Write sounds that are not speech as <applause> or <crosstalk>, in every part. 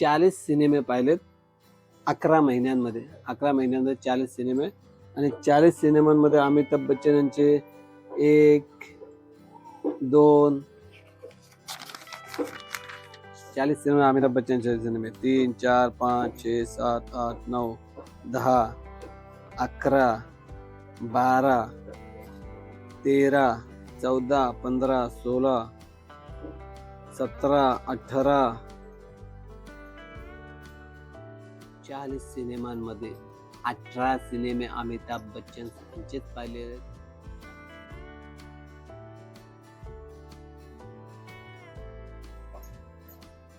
चाळीस सिनेमे पाहिलेत अकरा महिन्यांमध्ये. अकरा महिन्यांमध्ये चाळीस सिनेमे. आणि चाळीस सिनेमांमध्ये अमिताभ बच्चन यांचे एक दोन चाळीस सिनेमे अमिताभ बच्चनचे सिनेमे. तीन चार पाच छे सात आठ नऊ दहा अकरा बारा तेरा चौदा पंधरा सोळा सतरा अठरा चाळीस सिनेमांमध्ये अठरा सिनेमे अमिताभ बच्चन यांचेच पाहिले आहेत.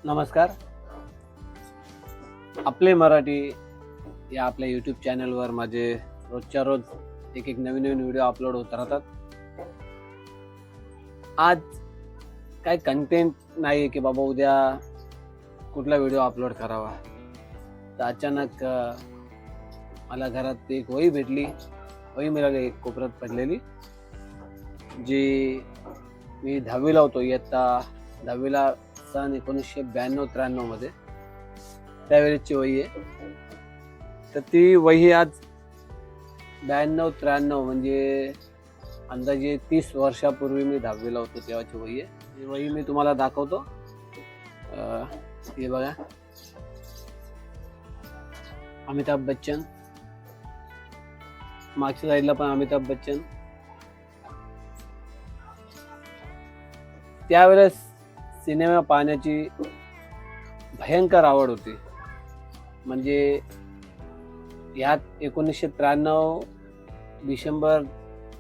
नमस्कार. आपले मराठी या आपल्या यूट्यूब चॅनलवर माझे रोजच्या रोज एक एक नवीन नवीन व्हिडिओ अपलोड होत राहतात. आज काही कंटेंट नाही की बाबा उद्या कुठला व्हिडिओ अपलोड करावा. तर अचानक मला घरात एक वही भेटली. वही मिळाली एक कोपऱ्यात पडलेली जी मी दहावीला होतो. इयत्ता दहावीला सन एकोणीसशे ब्याण्णव त्र्याण्णवमध्ये त्यावेळेची वही आहे. तर ती वही आज ब्याण्णव त्र्याण्णव म्हणजे अंदाजे तीस वर्षापूर्वी मी दहावीला होतो तेव्हाची वही आहे. ही वही मी तुम्हाला दाखवतो. हे बघा. अमिताभ बच्चन. मागच्या साईडला पण अमिताभ बच्चन. त्यावेळेस सिनेमा पाहण्याची भयंकर आवड होती. म्हणजे यात एकोणीसशे त्र्याण्णव डिसेंबर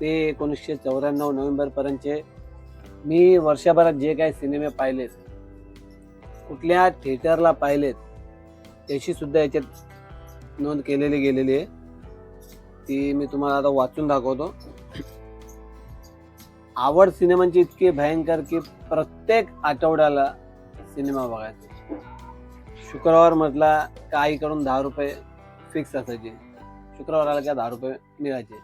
ते एकोणीसशे चौऱ्याण्णव नोव्हेंबरपर्यंतचे मी वर्षभरात जे काही सिनेमे पाहिलेत कुठल्या थिएटरला पाहिलेत त्याची सुद्धा याच्यात नोंद केलेली गेलेली आहे. ती मी तुम्हाला आता वाचून दाखवतो. आवड सिनेमांची इतकी भयंकर की प्रत्येक आठवड्याला सिनेमा बघायचा. शुक्रवार म्हटला काही करून दहा रुपये फिक्स असायचे. शुक्रवाराला काय दहा रुपये मिळायचे.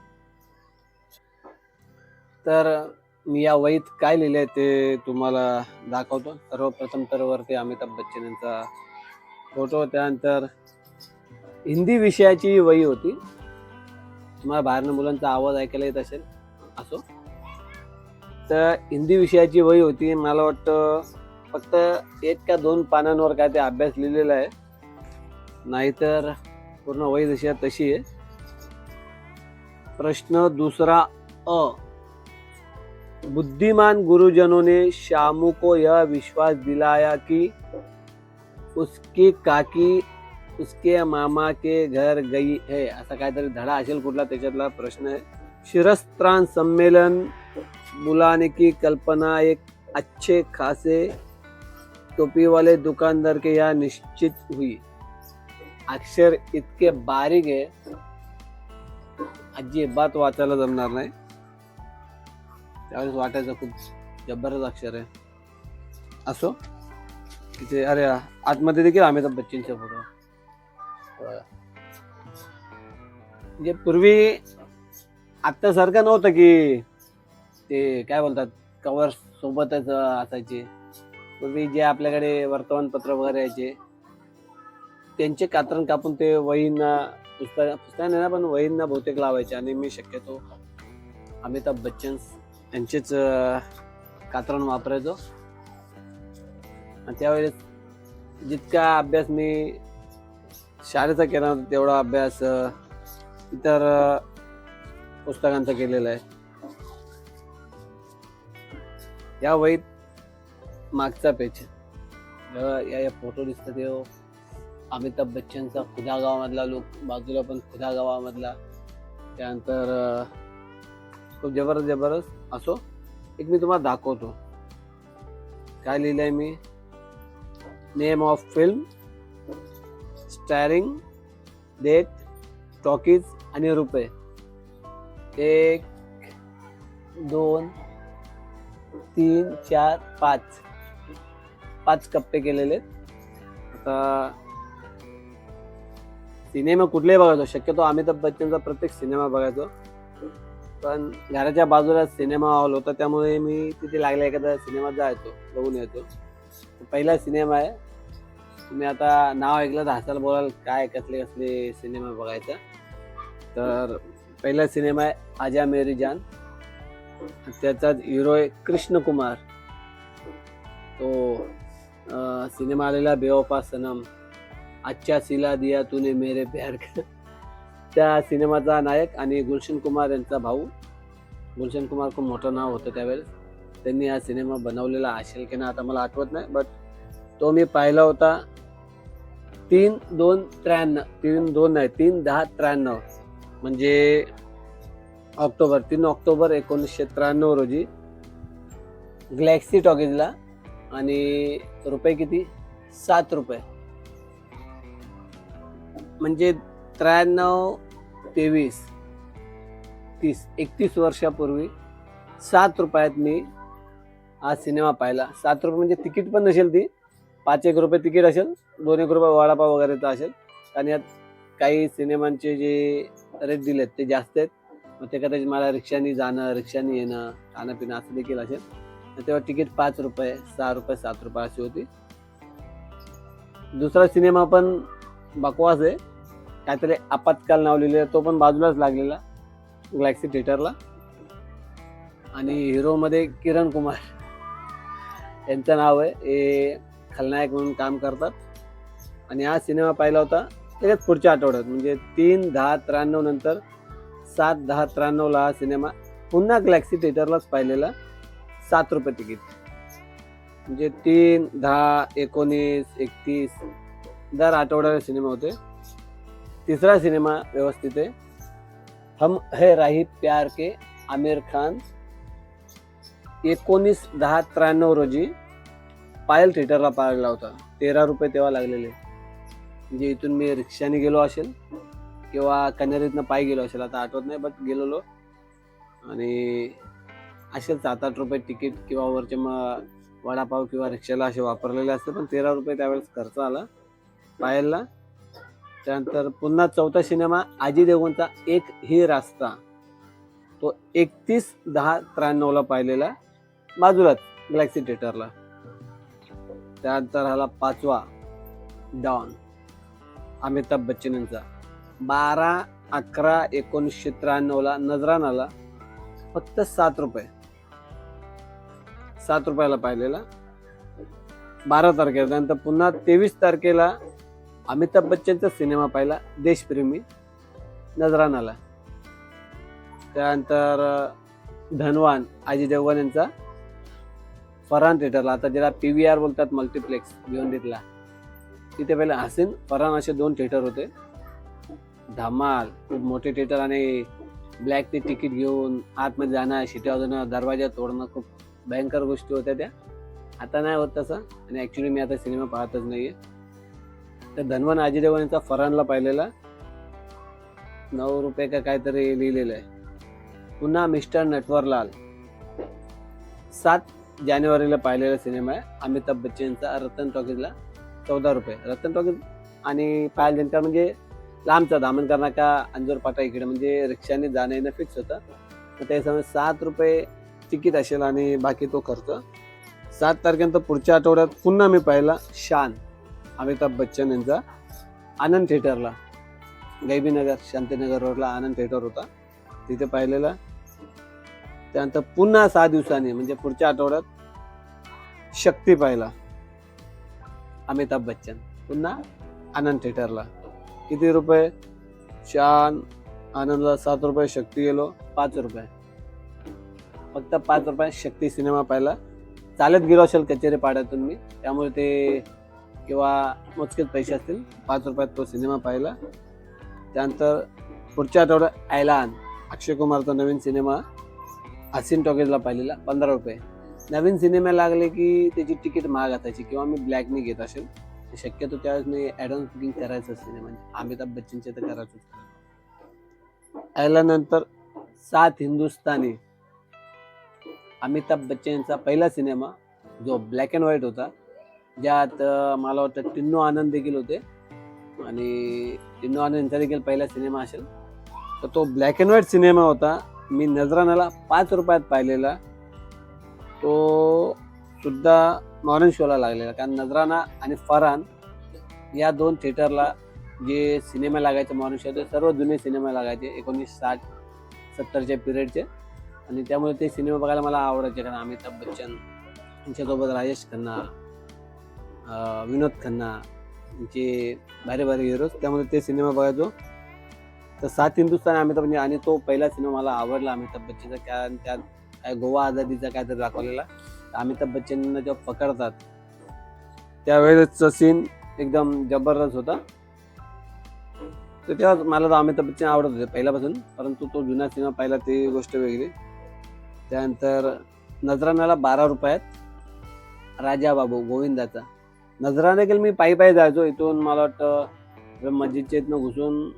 तर मी या वहीत काय लिहिले ते तुम्हाला दाखवतो. सर्वप्रथम तर वरती अमिताभ बच्चन यांचा फोटो त्यानंतर हिंदी विषयाची वही होती. तुम्हाला बाहेरनं मुलांचा आवाज ऐकायला येत असेल असो. तर हिंदी विषयाची वही होती. मला वाटतं फक्त एक का दोन पानांवर काय ते अभ्यास लिहिलेला आहे. नाहीतर पूर्ण वही जशी आहे तशी आहे. प्रश्न दुसरा अ. बुद्धिमान गुरुजनों ने शामू को यह विश्वास दिलाया कि उसकी काकी उसके मामा के घर गई है. असा काहीतरी धडा असेल कुठला त्याच्यातला प्रश्न आहे. शिरस्त्राण संमेलन बुलाने की कल्पना एक अच्छे खासे टोपी वाले दुकानदार के यहाँ निश्चित हुई. अक्षर इतके बारीक आहे. अजिबात वाचायला जमणार नाही. त्यावेळेस वाटायचं खूप जबरदस्त अक्षर आहे. असो? तिथे अरे आतमध्ये देखील अमिताभ बच्चनचे फोटो म्हणजे पूर्वी आत्तासारखं नव्हतं की ते काय बोलतात कवर सोबतच असायचे. पूर्वी जे आपल्याकडे वर्तमानपत्र वगैरे यायचे त्यांचे कातरण कापून ते वहींना पुस्तक पुस्तक नाही ना पण वहींना बहुतेक लावायचे. आणि मी शक्यतो अमिताभ बच्चन यांचेच कातरण वापरायचो. आणि त्यावेळेस जितका अभ्यास मी शाळेचा केला होता तेवढा अभ्यास इतर पुस्तकांचा केलेला आहे. या वहीत मागचा पेज. या या फोटो दिसतात ते. अमिताभ बच्चनचा खुदा गावामधला लोक बाजूला पण खुदा गावामधला. त्यानंतर खूप जबरदस्त जबरदस्त. असो एक मी तुम्हाला दाखवतो. काय लिहिलंय मी? Name of film starring date talkies आणि रुपये एक दोन तीन चार पाच. पाच कप्पे केलेले आता सिनेमा कुठलेही बघायचो शक्यतो अमिताभ बच्चनचा प्रत्येक सिनेमा बघायचो. पण घराच्या बाजूला सिनेमा हॉल होता त्यामुळे मी तिथे लागल्या एखादा सिनेमा जायचो बघून येतो पहिला सिनेमा आहे तुम्ही आता नाव ऐकलं तर हसायला बोलाल काय कसले कसले सिनेमा बघायचा. तर पहिला सिनेमा आहे आजा मेरी जान. त्याचाच हिरो आहे कृष्ण कुमार तो सिनेमा आलेला बेवफा सनम. अच्छा सिला दिया तूने मेरे प्यार का. त्या सिनेमाचा नायक आणि गुलशन कुमार यांचा भाऊ. गुलशन कुमार खूप मोठं नाव होतं त्यावेळेस. त्यांनी हा सिनेमा बनवलेला असेल की ना आता मला आठवत नाही बट तो मी पाहिला होता. तीन दोन त्र्याण्णव. तीन दोन नाही तीन दहा त्र्याण्णव. म्हणजे ऑक्टोबर तीन ऑक्टोबर एकोणीसशे त्र्याण्णव रोजी ग्लॅक्सी टॉकीजला आणि रुपये किती? सात रुपये. म्हणजे त्र्याण्णव तेवीस तीस एकतीस वर्षापूर्वी सात रुपयात मी हा सिनेमा पाहिला. सात रुपये म्हणजे तिकीट पण नसेल ती. पाच एक रुपये तिकीट असेल. दोन एक रुपये वडापाव तर असेल. आणि यात काही सिनेमांचे जे रेट दिलेत ते जास्त आहेत. मग ते कदाचित मला रिक्षाने जाणं रिक्षाने येणं खाणं पिणं असं देखील असेल. तेव्हा तिकीट पाच रुपये सहा रुपये सात रुपये अशी होती. दुसरा सिनेमा पण बकवास आहे. काहीतरी आपत्काल नाव लिहिलेलं तो पण बाजूलाच लागलेला गॅलेक्सी थिएटरला. आणि हिरोमध्ये किरण कुमार. <laughs> यांचं नाव आहे. हे खलनायक म्हणून काम करतात. आणि हा सिनेमा पाहिला होता त्याच्यात पुढच्या आठवड्यात. म्हणजे तीन दहा त्र्याण्णव नंतर सात दहा त्र्याण्णवला हा सिनेमा पुन्हा गॅलेक्सी थिएटरलाच पाहिलेला सात रुपये तिकीट. म्हणजे तीन दहा एकोणीस एकतीस दर आठवड्याला सिनेमा होते तिसरा सिनेमा व्यवस्थित आहे. हम है राही प्यार के आमिर खान. एकोणीस दहा त्र्याण्णव रोजी पायल थिएटरला पाहिला होता. तेरा रुपये तेव्हा लागलेले. म्हणजे इथून मी रिक्षाने गेलो असेल किंवा कन्यारीतनं पाय गेलो असेल आता आठवत नाही बट गेलेलो. आणि असेल सात आठ रुपये तिकीट किंवा वरचे मग वडापाव किंवा रिक्षाला असे वापरलेले असते पण तेरा रुपये त्यावेळेस खर्च आला पायलला त्यानंतर पुन्हा चौथा सिनेमा आजी देवगणचा एक ही रास्ता. तो एकतीस दहा त्र्याण्णवला पाहिलेला बाजूलाच गॅलेक्सी थिएटरला. त्यानंतर आला पाचवा डॉन. अमिताभ बच्चन यांचा बारा अकरा एकोणीसशे त्र्याण्णवला नजरानाला फक्त सात रुपये. सात रुपयाला पाहिलेला. बारा तारखेला. त्यानंतर पुन्हा तेवीस तारखेला अमिताभ बच्चनचा सिनेमा पाहिला देशप्रेमी नजरानाला त्यानंतर धनवान अजय देवगण यांचा फरहान थिएटरला. आता ज्याला पी व्ही आर बोलतात मल्टिप्लेक्स भिवंडीतला. तिथे पहिले हसीन फरहान असे दोन थिएटर होते. धमाल खूप मोठे थिएटर आणि ब्लॅक ते तिकीट घेऊन आतमध्ये जाणं शिट्या वाजवणं दरवाजा तोडणं खूप भयंकर गोष्टी होत्या त्या. आता नाही होत तसं आणि ॲक्च्युली मी आता सिनेमा पाहतच नाहीये. तर धनवन अजय यांचा फरहानला पाहिलेला. नऊ रुपये का काहीतरी लिहिलेलं आहे पुन्हा मिस्टर नटवरलाल. सात जानेवारीला पाहिलेला सिनेमा आहे. अमिताभ बच्चनचा रतन टॉकीजला. चौदा रुपये. रतन टॉकीज आणि पायल जनकर म्हणजे लांबचा दामनकर नाका अंजोर पाटा इकडे? म्हणजे रिक्षाने जाणं येणं फिक्स होतं. तर त्याच्यामुळे सात रुपये तिकीट असेल आणि बाकी तो खर्च. सात तारखेनंतर पुढच्या आठवड्यात पुन्हा मी पाहिला शान अमिताभ बच्चन यांचा आनंद थिएटरला. गैबीनगर शांतीनगर रोडला आनंद थिएटर होता. तिथे पाहिलेला. त्यानंतर पुन्हा सहा दिवसांनी म्हणजे पुढच्या आठवड्यात शक्ती पाहिला. अमिताभ बच्चन पुन्हा आनंद थिएटरला. किती रुपये? शान आनंदला सात रुपये शक्ती गेलो पाच रुपये. फक्त पाच रुपये शक्ती सिनेमा पाहिला. चालत गेलो असेल कचेरी पाड्यातून मी. त्यामुळे ते किंवा मोजकेच पैसे असतील पाच रुपयात तो सिनेमा पाहिला. त्यानंतर पुढच्या आठवड्यात ऐलान अक्षय कुमारचा नवीन सिनेमा हसीन टॉकीजला पाहिलेला पंधरा रुपये. नवीन सिनेमा लागले की त्याची तिकीट महाग असायची किंवा मी ब्लॅकने घेत असेल शक्यतो त्यावेळेस मी ॲडव्हान्स बुकिंग करायचं सिनेमा म्हणजे अमिताभ बच्चनचे तर करायचंच. आल्यानंतर सात हिंदुस्तानी अमिताभ बच्चन यांचा पहिला सिनेमा जो ब्लॅक अँड व्हाईट होता ज्यात मला वाटतं टिन्नू आनंद देखील होते. आणि टिन्नू आनंद यांचा देखील पहिला सिनेमा असेल. तर तो ब्लॅक अँड व्हाईट सिनेमा होता. मी नजरानाला पाच रुपयात पाहिलेला. तो सुद्धा मॉर्निंग शोला लागलेला. कारण नजराना आणि फरहान या दोन थिएटरला जे सिनेमा लागायचे महाराष्ट्रात ते सर्व जुने सिनेमा लागायचे एकोणीस साठ सत्तरच्या पिरियडचे. आणि त्यामुळे ते सिनेमा बघायला मला आवडायचे. कारण अमिताभ बच्चन यांच्यासोबत राजेश खन्ना विनोद खन्ना यांचे भारी भारी हिरोज त्यामुळे ते सिनेमा बघायचो. तर सात हिंदुस्तान अमिताभ बच्चन आणि तो पहिला सिनेमा मला आवडला अमिताभ बच्चनचा. कारण त्यात गोवा आझादीचा काहीतरी दाखवलेला. अमिताभ बच्चनना जेव्हा पकडतात त्यावेळेसचा सीन एकदम जबरदस्त होता. तर तेव्हा मला तर अमिताभ बच्चन आवडत होते पहिल्यापासून परंतु तो जुना सिनेमा पाहिला ती गोष्ट वेगळी. त्यानंतर नजरानाला बारा रुपयात राजा बाबू गोविंदाचा. नजराने देखील मी पायी पायी जायचो इथून मला वाटतं मस्जिदच्या इथनं घुसून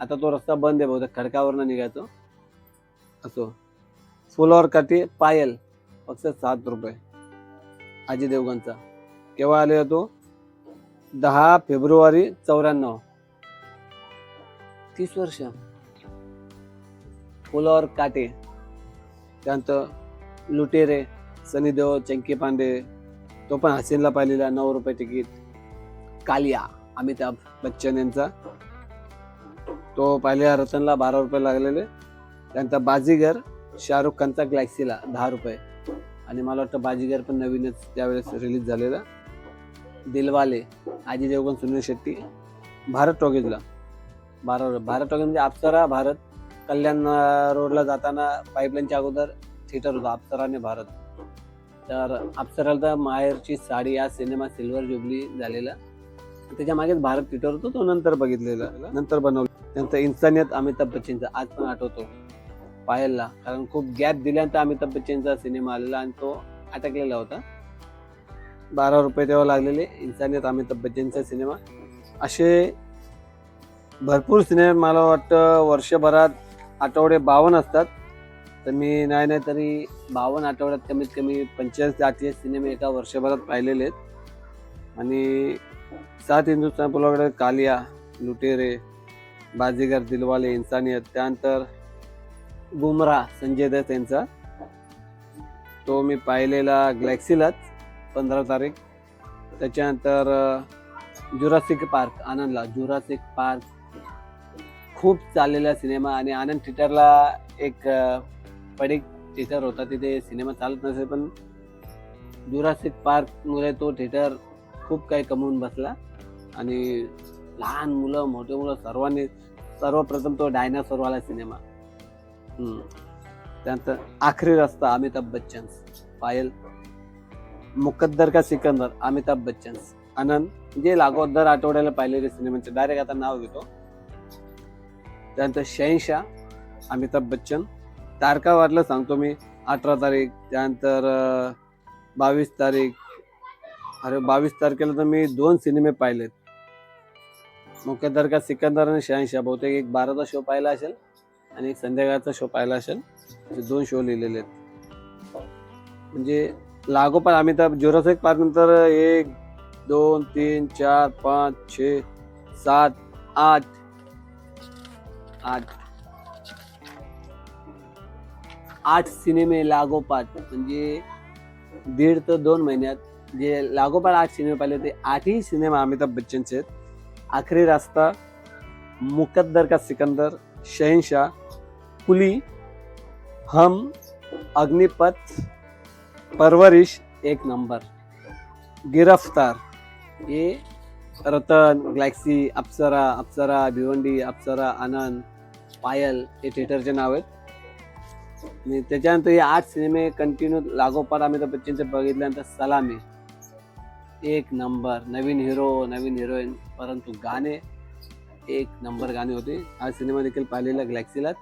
आता तो रस्ता बंद आहे बहुतेक खडकावरनं निघायचो. असो. फुलावर काठी पायल फक्त सात रुपये. अजय देवगणचा. केव्हा आले होतो दहा फेब्रुवारी चौऱ्याण्णव. तीस वर्ष. फुलावर काटे त्यानंतर लुटेरे सनी देओल चंकी पांडे तो पण हसीनला पाहिलेला नऊ रुपये तिकीट. कालिया अमिताभ बच्चन यांचा. तो पाहिलेला रतनला बारा रुपये लागलेले. त्यानंतर बाजीगर शाहरुख खानचा ग्लॅक्सीला दहा रुपये. आणि मला वाटतं बाजीगर पण नवीनच त्यावेळेस रिलीज झालेला. दिलवाले आजी देवगण सुनील शेट्टी. भारत टॉकीजला. बारा भारत टॉकीज म्हणजे अप्सरा भारत. कल्याण रोडला जाताना पाईपलाईनच्या अगोदर थिएटर होता अप्सरा आणि भारत. तर अप्सराला तर माहेरची साडी या सिनेमा सिल्वर जुबली झालेला. त्याच्या मागेच भारत थिएटर होतो तो नंतर बघितलेला. नंतर बनवलं. नंतर इन्सानियत अमिताभ बच्चनचा आज पण आठवतो. पायलला कारण खूप गॅप दिल्यानंतर अमिताभ बच्चनचा सिनेमा आलेला आणि तो अटकलेला होता. बारा रुपये तेव्हा लागलेले इन्सानियत अमिताभ बच्चनचा सिनेमा असे भरपूर सिनेमे मला वाटतं वर्षभरात आठवडे बावन्न असतात. तर मी नाही नाही तरी बावन्न आठवड्यात कमीत कमी पंचेचाळीस ते अठ्ठेचाळीस सिनेमे एका वर्षभरात पाहिलेले आहेत. आणि सात हिंदुस्तान पुलाकडे कालिया लुटेरे बाजीगर दिलवाले इन्सानियत त्यानंतर बुमरा संजय दत्त यांचा. तो मी पाहिलेला ग्लॅक्सीलाच पंधरा तारीख. त्याच्यानंतर जुरासिक पार्क आनंदला. जुरासिक पार्क खूप चाललेला सिनेमा आणि आनंद थिएटरला एक पडिक पडीक थिएटर होता. तिथे सिनेमा चालत नसे पण जुरासिक पार्कमुळे तो थिएटर खूप काही कमवून बसला. आणि लहान मुलं मोठे मुलं सर्वांनी सर्वप्रथम तो डायनासोरवाला सिनेमा. त्यानंतर आखरी रस्ता अमिताभ बच्चन. पायल. मुकद्दर का सिकंदर? अमिताभ बच्चन. आनंद जे लागोद दर आठवड्याला पाहिलेले सिनेमाचे डायरेक्ट आता नाव घेतो. त्यानंतर शहेनशाह अमिताभ बच्चन. तारका वाटलं सांगतो मी अठरा तारीख. त्यानंतर बावीस तारीख. अरे बावीस तारखेला तर मी दोन सिनेमे पाहिलेत. मुकद्दर का सिकंदर आणि शहानशाह बहुतेक एक बाराचा शो पाहिला असेल. आणि एक संध्याकाळचा शो पाहिला असेल दोन शो लिहिलेले आहेत. म्हणजे लागोपाठ अमिताभ जोरासिक पार्क नंतर एक दोन तीन चार पाच छे सात आठ. आठ. आठ सिनेमे लागोपाठ म्हणजे दीड ते दोन महिन्यात जे लागोपाठ आठ सिनेमे पाहिले ते आठही सिनेमा अमिताभ बच्चनचे आहेत. आखरी रास्ता मुकद्दर का सिकंदर शहनशाह कुली हम अग्निपथ परवरिश एक नंबर। गिरफ्तार। ये रतन ग्लॅक्सी अप्सरा अप्सरा भिवंडी अप्सरा आनंद पायल हे थिएटरचे नाव आहेत. आणि त्याच्यानंतर हे आठ सिनेमे कंटिन्यू लागोपाठ अमिताभ बच्चनचे बघितल्यानंतर सलामी. एक नंबर. नवीन हिरो नवीन हिरोईन परंतु गाणे एक नंबर गाणे होते. हा सिनेमा देखील पाहिलेला ग्लॅक्सीलाच.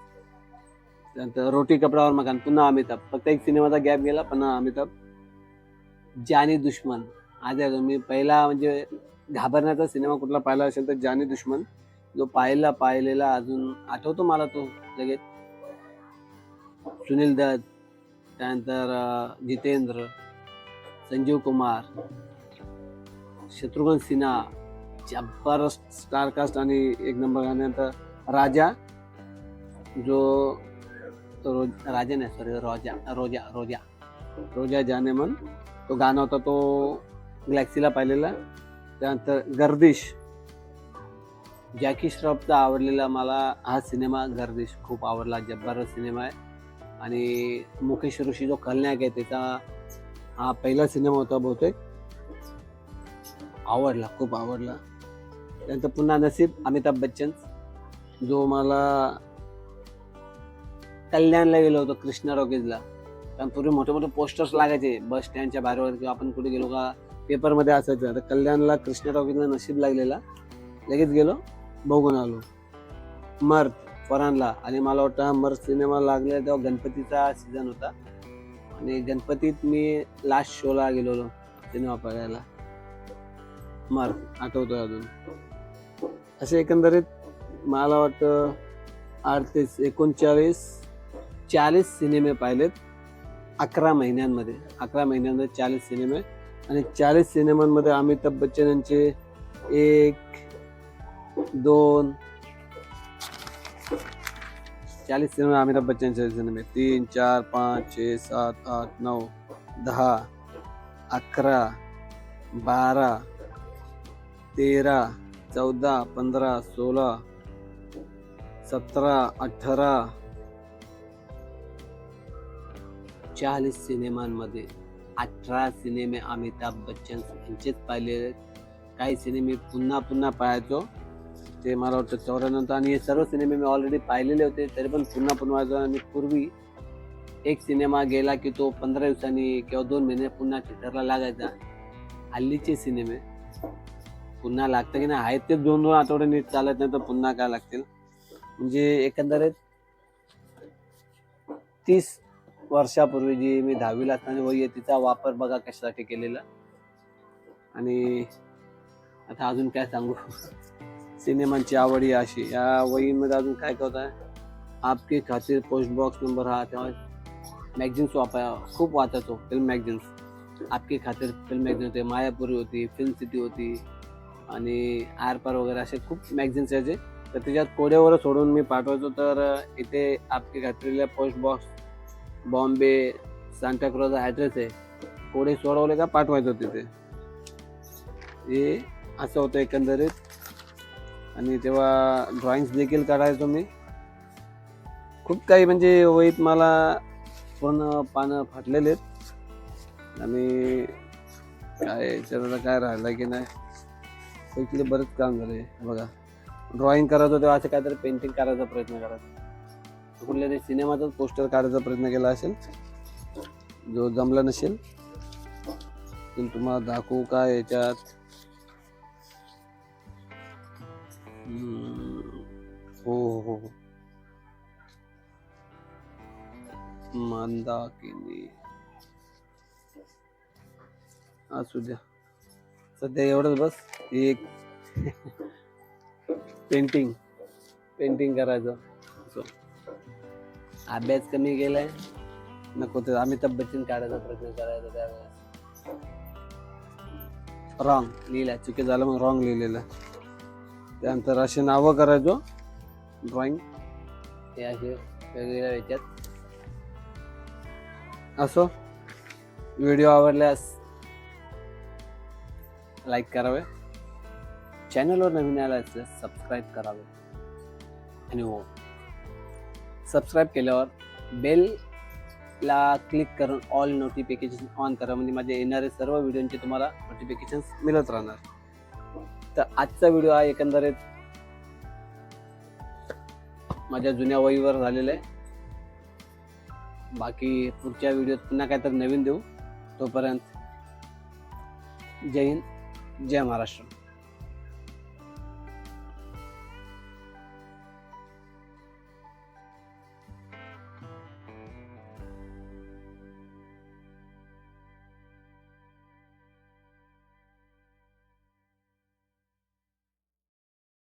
त्यानंतर रोटी कपड्यावर मकान पुन्हा अमिताभ. फक्त एक सिनेमाचा गॅप गेला पुन्हा अमिताभ. जानी दुश्मन. आज मी पहिला म्हणजे घाबरण्याचा सिनेमा कुठला पाहिला असेल तर जानी दुश्मन. जो पाहिला पाहिलेला अजून आठवतो मला तो लगेच. सुनील दत्त त्यानंतर जितेंद्र संजीव कुमार शत्रुघ्न सिन्हा जबरदस्त स्टारकास्ट आणि एक नंबर गाण्यानंतर राजा जो रोज राजा नाही सॉरी रोजा रोजा रोजा। रोजा जाने मन तो गाणं होता तो ग्लॅक्सीला पाहिलेला त्यानंतर गर्दिश। जॅकी श्रॉफचा आवडलेला मला हा सिनेमा गर्दिश खूप आवडला जब्बार सिनेमा आहे. आणि मुकेश ऋषी जो खलनायक आहे त्याचा हा पहिला सिनेमा होता बहुतेक. आवडला खूप आवडला. त्यानंतर पुन्हा नसीब अमिताभ बच्चन. जो मला कल्याणला गेलो होतो कृष्णा रॉकेजला. कारण पूर्वी मोठे मोठे पोस्टर्स लागायचे बस स्टँडच्या बाहेरवर किंवा आपण कुठे गेलो का पेपरमध्ये असायचं. तर कल्याणला कृष्णा टॉकीजला नशीब लागलेला. लगेच गेलो बघून आलो. मर्थ फरानला आणि मला वाटतं मर्थ सिनेमा लागला तेव्हा गणपतीचा सीझन होता. आणि गणपतीत मी लास्ट शोला गेलेलो सिनेमा बघायला मर्थ आठवतोय अजून. असे एकंदरीत मला वाटतं अडतीस एकोणचाळीस चाळीस सिनेमे पाहिलेत अकरा महिन्यांमध्ये. अकरा महिन्यांमध्ये चाळीस सिनेमे आणि चाळीस सिनेमांमध्ये अमिताभ बच्चन यांचे एक दोन चाळीस सिनेमे अमिताभ बच्चनचे सिनेमे. तीन चार पाच छे सात आठ नऊ दहा अकरा बारा तेरा चौदा पंधरा सोळा सतरा अठरा चाळीस सिनेमांमध्ये अठरा सिनेमे अमिताभ बच्चन यांचेच पाहिले आहेत. काही सिनेमे पुन्हा पुन्हा पाहायचो. ते मला वाटतं चौऱ्यानंतर आणि हे सर्व सिनेमे मी ऑलरेडी पाहिलेले होते तरी पण पुन्हा पुन्हा पाहायचो आणि पूर्वी एक सिनेमा गेला की तो पंधरा दिवसांनी किंवा दोन महिने पुन्हा थिएटरला लागायचा. हल्लीचे सिनेमे. पुन्हा लागतं की नाही? आहेत ते दोन दोन आठवडे नीट चालत नाही तर पुन्हा काय लागतील? म्हणजे एकंदरीत तीस वर्षापूर्वी जी मी दहावीला असताना वही आहे तिचा वापर बघा कशासाठी केलेला. आणि आता अजून काय सांगू? सिनेमांची आवड ही अशी. या वहीमध्ये अजून काय करत आहे? आपके खातीर पोस्ट बॉक्स नंबर हा तेव्हा मॅगझिन्स वापर खूप वाचायचो फिल्म मॅगझिन्स आपके खातीर फिल्म मॅगझिन होते मायापुरी होती फिल्म सिटी होती आणि आरपार वगैरे असे खूप मॅगझिन्स यायचे तर त्याच्यात कोड्यावर सोडून मी पाठवायचो तर इथे आपके खात्रीला पोस्ट बॉक्स बॉम्बे सांताक्रोजचा ॲड्रेस आहे. कोडे सोडवले का पाठवायचं तिथे. हे असं होतं एकंदरीत. आणि तेव्हा ड्रॉइंग्स देखील काढायचो मी. खूप काही म्हणजे वहीत मला पूर्ण पानं फाटलेले आहेत आणि काय याच्यात काय राहिलं की नाही? इकडे बरेच काम झाले बघा. ड्रॉइंग करायचं तेव्हा असं काहीतरी पेंटिंग करायचा प्रयत्न करायचा कुठल्या तरी सिनेमाचाच पोस्टर काढायचा प्रयत्न केला असेल. जो जमला नसेल तर तुम्हाला दाखवू का याच्यात? हो हो हो, हो. मंदाकिनी असू द्या. सध्या एवढंच बस. एक <laughs> पेंटिंग. पेंटिंग करायचं. अभ्यास कमी केलाय. नको ते अमिताभ बच्चन काढायचा प्रयत्न करायचा त्यावेळेस. रॉंग लिहिला चुकी झालं मग रॉंग लिहिलेलं. त्यानंतर असे नावं करायचो. ड्रॉइंग हे असे वेगवेगळ्या याच्यात. असो. व्हिडिओ आवडल्यास लाईक करावे. चॅनलवर नवीन आला असल्यास सबस्क्राईब करावे. आणि हो. सबस्क्राईब केल्यावर बेल ला क्लिक करून ऑल नोटिफिकेशन ऑन करा. म्हणजे माझे येणारे सर्व व्हिडिओचे तुम्हाला नोटिफिकेशन मिळत राहणार. तर आजचा व्हिडिओ हा एकंदरीत माझ्या जुन्या वहीवर झालेला आहे. बाकी पुढच्या व्हिडिओत पुन्हा काहीतरी नवीन देऊ. तोपर्यंत जय हिंद जय महाराष्ट्र.